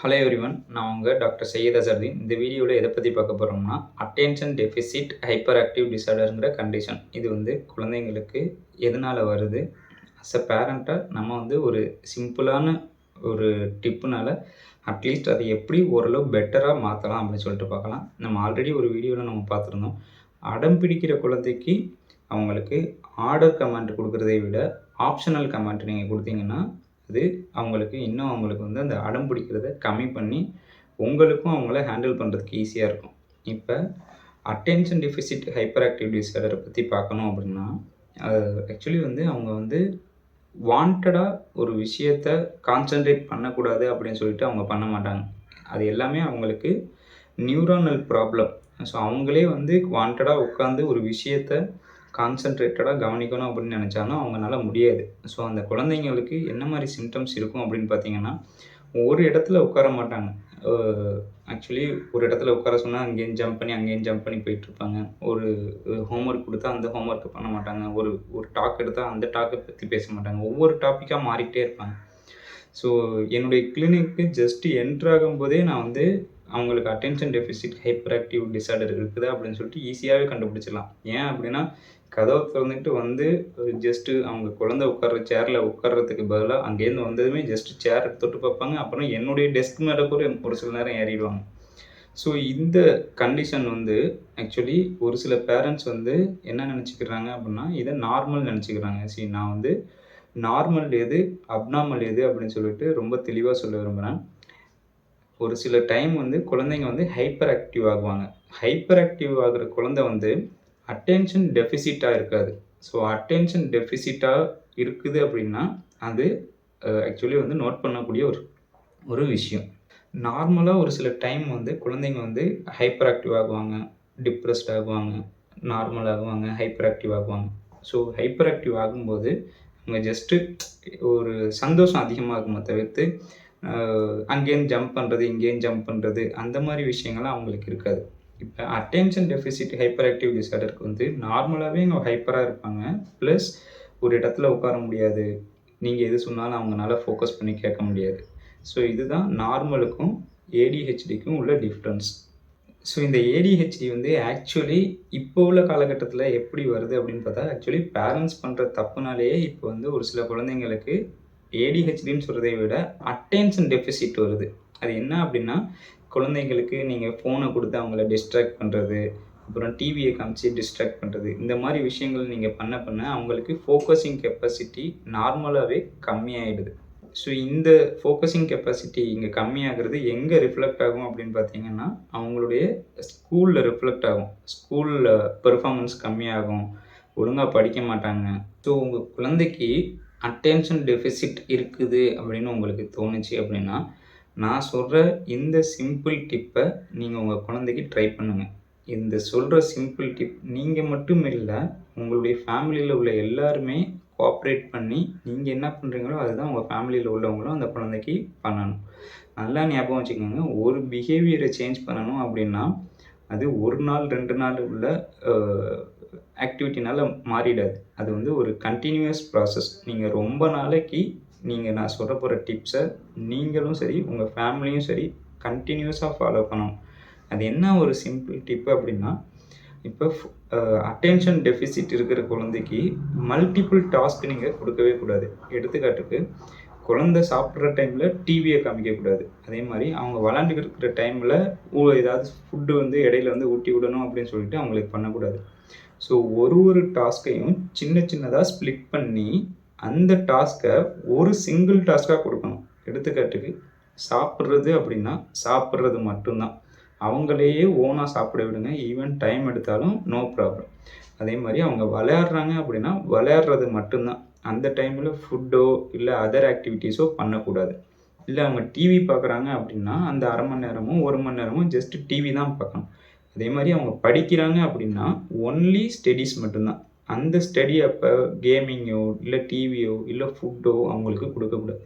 Hello everyone நான் உங்கள் doctor Syed அசர்தீன். இந்த வீடியோவில் எதை பற்றி பார்க்க போகிறோம்னா அட்டென்ஷன் டெஃபிசிட் ஹைப்பர் ஆக்டிவ் டிசார்டருங்கிற கண்டிஷன் இது வந்து குழந்தைங்களுக்கு எதனால் வருது? அஸ் அ பேரண்ட்டாக நம்ம வந்து ஒரு சிம்பிளான ஒரு டிப்புனால் அட்லீஸ்ட் அதை எப்படி ஓரளவு பெட்டராக மாற்றலாம் அப்படின்னு சொல்லிட்டு பார்க்கலாம். நம்ம ஆல்ரெடி ஒரு வீடியோவில் நம்ம பார்த்துருந்தோம். அடம் பிடிக்கிற குழந்தைக்கு அவங்களுக்கு ஆர்டர் கமெண்ட் கொடுக்குறதை விட ஆப்ஷனல் கமெண்ட் நீங்கள் கொடுத்தீங்கன்னா அது அவங்களுக்கு இன்னும் அவங்களுக்கு வந்து அந்த அடம் பிடிக்கிறத கம்மி பண்ணி உங்களுக்கும் அவங்கள ஹேண்டில் பண்ணுறதுக்கு ஈஸியாக இருக்கும். இப்போ அட்டென்ஷன் டெஃபிசிட் ஹைப்பர் ஆக்டிவ் டிசார்டரை பற்றி பார்க்கணும் அப்படின்னா ஆக்சுவலி வந்து அவங்க வந்து வாண்டடாக ஒரு விஷயத்த கான்சென்ட்ரேட் பண்ணக்கூடாது அப்படின்னு சொல்லிட்டு அவங்க பண்ண மாட்டாங்க. அது எல்லாமே அவங்களுக்கு நியூரானல் ப்ராப்ளம் ஸோ அவங்களே வந்து வாண்டடாக உட்காந்து ஒரு விஷயத்த கான்சன்ட்ரேட்டடாக கவனிக்கணும் அப்படின்னு நினச்சாலும் அவங்களால முடியாது. ஸோ அந்த குழந்தைங்களுக்கு என்ன மாதிரி சிம்டம்ஸ் இருக்கும் அப்படின்னு பார்த்தீங்கன்னா ஒரு இடத்துல உட்கார மாட்டாங்க. ஆக்சுவலி ஒரு இடத்துல உட்கார சொன்னால் அங்கேயும் ஜம்ப் பண்ணி அங்கேயும் ஜம்ப் பண்ணி போயிட்டுருப்பாங்க ஒரு ஹோம்ஒர்க் கொடுத்தா அந்த ஹோம்ஒர்க்கை பண்ண மாட்டாங்க. ஒரு ஒரு டாக் எடுத்தால் அந்த டாக்கை பற்றி பேச மாட்டாங்க. ஒவ்வொரு டாப்பிக்காக மாறிக்கிட்டே இருப்பாங்க. ஸோ என்னுடைய கிளினிக்கு ஜஸ்ட்டு என்ட்ராகும் போதே நான் வந்து அவங்களுக்கு attention deficit hyperactive disorder இருக்குதா அப்படின்னு சொல்லிட்டு ஈஸியாகவே கண்டுபிடிச்சிடலாம். ஏன் அப்படின்னா கதவை திறந்துட்டு வந்து ஜஸ்ட்டு அவங்க குழந்தை உட்கார்ற சேரில் உட்கார்றதுக்கு பதிலாக அங்கேருந்து வந்ததுமே ஜஸ்ட் சேர் தொட்டு பார்ப்பாங்க. அப்புறம் என்னுடைய டெஸ்க் மேலே கூட ஒரு சில நேரம் ஏறிடுவாங்க. ஸோ இந்த கண்டிஷன் வந்து ஆக்சுவலி ஒரு சில பேரண்ட்ஸ் வந்து என்ன நினச்சிக்கிறாங்க அப்படின்னா இதை நார்மல் நினச்சிக்கிறாங்க. சரி நான் வந்து நார்மல் எது அப்நார்மல் எது அப்படின்னு சொல்லிட்டு ரொம்ப தெளிவாக சொல்ல விரும்புகிறேன் ஒரு சில டைம் வந்து குழந்தைங்க வந்து ஹைப்பர் ஆக்டிவ் ஆகுவாங்க. ஹைப்பர் ஆக்டிவ் ஆகிற குழந்தை வந்து அட்டென்ஷன் டெஃபிசிட்டாக இருக்காது. ஸோ அட்டென்ஷன் டெஃபிசிட்டாக இருக்குது அப்படின்னா அது ஆக்சுவலி வந்து நோட் பண்ணக்கூடிய ஒரு ஒரு விஷயம். நார்மலாக ஒரு சில டைம் வந்து குழந்தைங்க வந்து ஹைப்பர் ஆக்டிவ் ஆகுவாங்க டிப்ரெஸ்ட் ஆகுவாங்க நார்மல் ஆகுவாங்க ஹைப்பர் ஆக்டிவ் ஆகுவாங்க. ஸோ ஹைப்பர் ஆக்டிவ் ஆகும்போது அவங்க ஜஸ்ட்டு ஒரு சந்தோஷம் அதிகமாகுமே தவிர்த்து அங்கேருந்து ஜம்ப் பண்ணுறது இங்கேயும் ஜம்ப் பண்ணுறது அந்த மாதிரி விஷயங்கள்லாம் அவங்களுக்கு இருக்காது. இப்போ அட்டென்ஷன் டெஃபிசிட் ஹைப்பர் ஆக்டிவ் டிசார்டருக்கு வந்து நார்மலாகவே இங்கே ஹைப்பராக இருப்பாங்க. ப்ளஸ் ஒரு இடத்துல உட்கார முடியாது. நீங்கள் எது சொன்னாலும் அவங்களால ஃபோக்கஸ் பண்ணி கேட்க முடியாது. ஸோ இதுதான் நார்மலுக்கும் ஏடிஹெச்டிக்கும் உள்ள டிஃப்ரென்ஸ் ஸோ இந்த ஏடிஹெச்டி வந்து ஆக்சுவலி இப்போ உள்ள காலகட்டத்தில் எப்படி வருது அப்படின்னு பார்த்தா ஆக்சுவலி பேரண்ட்ஸ் பண்ணுற தப்புனாலேயே இப்போ வந்து ஒரு சில குழந்தைங்களுக்கு ஏடிஹெச்டின்னு சொல்கிறதை விட அட்டென்ஷன் டெஃபிசிட் வருது. அது என்ன அப்படின்னா குழந்தைங்களுக்கு நீங்கள் ஃபோனை கொடுத்து அவங்கள டிஸ்ட்ராக்ட் பண்ணுறது அப்புறம் டிவியை காமிச்சு டிஸ்ட்ராக்ட் பண்ணுறது இந்த மாதிரி விஷயங்கள் நீங்கள் பண்ண பண்ண அவங்களுக்கு ஃபோக்கஸிங் கெப்பாசிட்டி நார்மலாகவே கம்மியாயிடுது. ஸோ இந்த ஃபோக்கஸிங் கெப்பாசிட்டி இங்கே கம்மியாகிறது எங்கே ரிஃப்ளெக்ட் ஆகும் அப்படின்னு பார்த்தீங்கன்னா அவங்களுடைய ஸ்கூலில் ரிஃப்ளெக்ட் ஆகும். ஸ்கூலில் பெர்ஃபார்மன்ஸ் கம்மியாகும் ஒழுங்காக படிக்க மாட்டாங்க. ஸோ உங்கள் குழந்தைக்கு அட்டென்ஷன் டெஃபிசிட் இருக்குது அப்படின்னு உங்களுக்கு தோணுச்சு அப்படின்னா நான் சொல்கிற இந்த சிம்பிள் டிப்பை நீங்கள் உங்கள் குழந்தைக்கு ட்ரை பண்ணுங்கள் இந்த சொல்கிற சிம்பிள் டிப் நீங்கள் மட்டும் இல்லை உங்களுடைய ஃபேமிலியில் உள்ள எல்லாருமே கோஆப்ரேட் பண்ணி நீங்கள் என்ன பண்ணுறீங்களோ அதுதான் உங்கள் ஃபேமிலியில் உள்ளவங்களும் அந்த குழந்தைக்கு பண்ணணும். நல்லா ஞாபகம் வச்சுக்கோங்க ஒரு பிஹேவியரை சேஞ்ச் பண்ணணும் அப்படின்னா அது ஒரு நாள் ரெண்டு நாள் உள்ள ஆக்டிவிட்டினால் மாறிடாது. அது வந்து ஒரு கண்டினியூஸ் ப்ராசஸ் நீங்கள் ரொம்ப நாளைக்கு நீங்கள் நான் சொல்ல போகிற டிப்ஸை நீங்களும் சரி உங்கள் ஃபேமிலியும் சரி கண்டினியூஸாக ஃபாலோ பண்ணணும். அது என்ன ஒரு சிம்பிள் டிப்பு அப்படின்னா இப்போ அட்டென்ஷன் டெஃபிசிட் இருக்கிற குழந்தைக்கு மல்டிபிள் டாஸ்க் நீங்கள் கொடுக்கவே கூடாது. எடுத்துக்காட்டுக்கு குழந்தை சாப்பிட்ற டைமில் டிவியை காமிக்கக்கூடாது அதே மாதிரி அவங்க விளாண்டுக்கிட்டு இருக்கிற டைமில் ஏதாவது ஃபுட்டு வந்து இடையில வந்து ஊட்டி விடணும் அப்படின்னு சொல்லிட்டு அவங்களுக்கு பண்ணக்கூடாது. ஸோ ஒரு ஒரு டாஸ்க்கையும் சின்ன சின்னதாக ஸ்ப்ளிட் பண்ணி அந்த டாஸ்க்கை ஒரு சிங்கிள் டாஸ்க்காக கொடுக்கணும். எடுத்துக்காட்டுக்கு சாப்பிட்றது அப்படின்னா சாப்பிட்றது மட்டும்தான். அவங்களையே ஓனாக சாப்பிட விடுங்க. ஈவன் டைம் எடுத்தாலும் நோ ப்ராப்ளம் அதே மாதிரி அவங்க விளையாடுறாங்க அப்படின்னா விளையாடுறது மட்டும்தான். அந்த டைமில் ஃபுட்டோ இல்லை அதர் ஆக்டிவிட்டீஸோ பண்ணக்கூடாது. இல்லை அவங்க டிவி பார்க்குறாங்க அப்படின்னா அந்த அரை மணி நேரமும் ஒரு மணி நேரமும் ஜஸ்ட் டிவி தான் பார்க்கணும். அதே மாதிரி அவங்க படிக்கிறாங்க அப்படின்னா ஒன்லி ஸ்டடீஸ் மட்டும்தான். அந்த ஸ்டடி அப்போ கேமிங்கோ இல்லை டிவியோ இல்லை ஃபுட்டோ அவங்களுக்கு கொடுக்கக்கூடாது.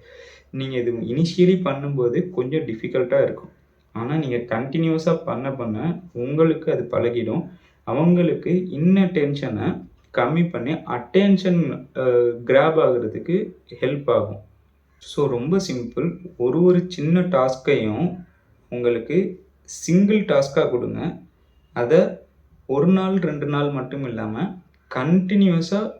நீங்கள் இது இனிஷியலி பண்ணும்போது கொஞ்சம் டிஃபிகல்ட்டாக இருக்கும். ஆனால் நீங்கள் கண்டினியூஸாக பண்ண பண்ண உங்களுக்கு அது பழகிடும். அவங்களுக்கு இன்ன டென்ஷனை கம்மி பண்ணி அட்டென்ஷன் கிராப் ஆகிறதுக்கு ஹெல்ப் ஆகும். ஸோ ரொம்ப சிம்பிள் ஒரு ஒரு சின்ன டாஸ்க்கையும் உங்களுக்கு சிங்கிள் டாஸ்க்காக கொடுங்க. அதை ஒரு நாள் ரெண்டு நாள் மட்டும் இல்லாமல் கண்டினியூஸாக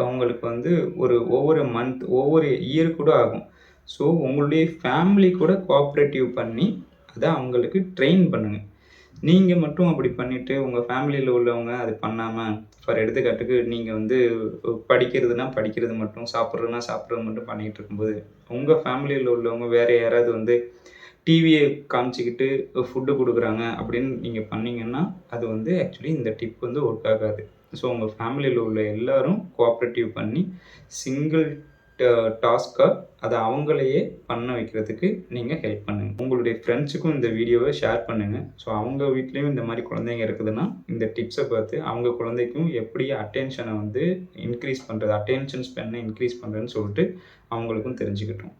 அவங்களுக்கு வந்து ஒரு ஒவ்வொரு மந்த் ஒவ்வொரு இயர் கூட ஆகும். ஸோ உங்களுடைய ஃபேமிலி கூட கோஆப்ரேட்டிவ் பண்ணி அதை அவங்களுக்கு ட்ரெயின் பண்ணுங்கள் நீங்கள் மட்டும் அப்படி பண்ணிவிட்டு உங்கள் ஃபேமிலியில் உள்ளவங்க அது பண்ணாமல் ஃபார் எடுத்துக்காட்டுக்கு நீங்கள் வந்து படிக்கிறதுனா படிக்கிறது மட்டும் சாப்பிட்றதுனா சாப்பிட்றது மட்டும் பண்ணிகிட்டு இருக்கும்போது உங்கள் ஃபேமிலியில் உள்ளவங்க வேறு யாராவது வந்து டிவியை காமிச்சிக்கிட்டு ஃபுட்டு கொடுக்குறாங்க அப்படின்னு நீங்கள் பண்ணிங்கன்னா அது வந்து ஆக்சுவலி இந்த டிப் வந்து ஒர்க் ஆகாது. ஸோ உங்கள் ஃபேமிலியில் உள்ள எல்லோரும் கோஆப்ரேட்டிவ் பண்ணி சிங்கிள் டாஸ்க்காக அதை அவங்களையே பண்ண வைக்கிறதுக்கு நீங்கள் ஹெல்ப் பண்ணுங்கள் உங்களுடைய ஃப்ரெண்ட்ஸுக்கும் இந்த வீடியோவை ஷேர் பண்ணுங்கள் ஸோ அவங்க வீட்லேயும் இந்த மாதிரி குழந்தைங்க இருக்குதுன்னா இந்த டிப்ஸை பார்த்து அவங்க குழந்தைக்கும் எப்படி அட்டென்ஷனை வந்து இன்க்ரீஸ் பண்ணுறது அட்டென்ஷன் ஸ்பென்னை இன்க்ரீஸ் பண்ணுறதுன்னு சொல்லிட்டு அவங்களுக்கும் தெரிஞ்சுக்கிட்டோம்.